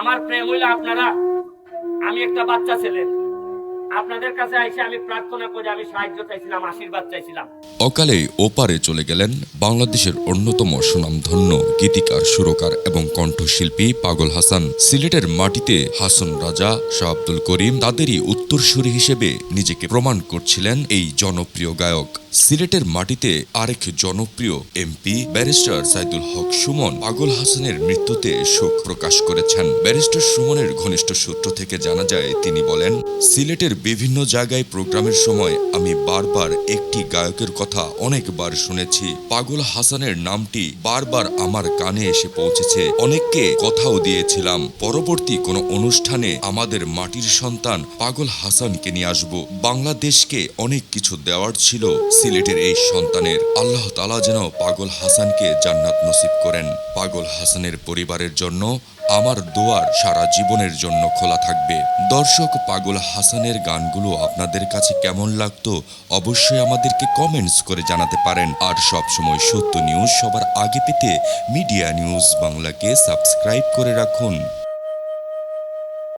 আমার প্রেম হইল আপনারা, আমি একটা বাচ্চা ছেলে। আপনাদের কাছে এসে আমি প্রার্থনা আমি সাহায্য চাইছিলাম, আশীর্বাদ চাইছিলাম। ওপারে চলে গেলেন বাংলাদেশের অন্যতম সুনামধন্য গীতিকার, সুরকার এবং কণ্ঠশিল্পী পাগল হাসান। সিলেটের মাটিতে হাসন রাজা, শাহ আব্দুল করিম তাদেরই উত্তরসূরি হিসেবে নিজেকে প্রমাণ করছিলেন এই জনপ্রিয় গায়ক। সিলেটের মাটিতে আরেক জনপ্রিয় এমপি ব্যারিস্টার সাইদুল হক সুমন পাগল হাসানের মৃত্যুতে শোক প্রকাশ করেছেন। ব্যারিস্টার সুমনের ঘনিষ্ঠ সূত্র থেকে জানা যায়, তিনি বলেন, সিলেটের বিভিন্ন জায়গায় প্রোগ্রামের সময় আমি বারবার একটি গায়কের কথা অনেকবার শুনেছি। পাগল হাসানের নামটি বারবার আমার কানে এসে পৌঁছেছে। অনেককে কথাও দিয়েছিলাম, পরবর্তী কোনো অনুষ্ঠানে আমাদের মাটির সন্তান পাগল হাসানকে নিয়ে আসব। বাংলাদেশকে অনেক কিছু দেওয়ার ছিল সিলেটের এই সন্তানের আল্লাহ তালা যেন পাগল হাসানকে জান্নাত নসিব করেন। পাগল হাসানের পরিবারের জন্য আমার দোয়ার সারা জীবনের জন্য খোলা থাকবে। দর্শক, পাগল হাসানের গানগুলো আপনাদের কাছে কেমন লাগতো অবশ্যই আমাদেরকে কমেন্টস করে জানাতে পারেন। আর সব সময় সত্য নিউজ সবার আগে পেতে মিডিয়া নিউজ বাংলাকে সাবস্ক্রাইব করে রাখুন।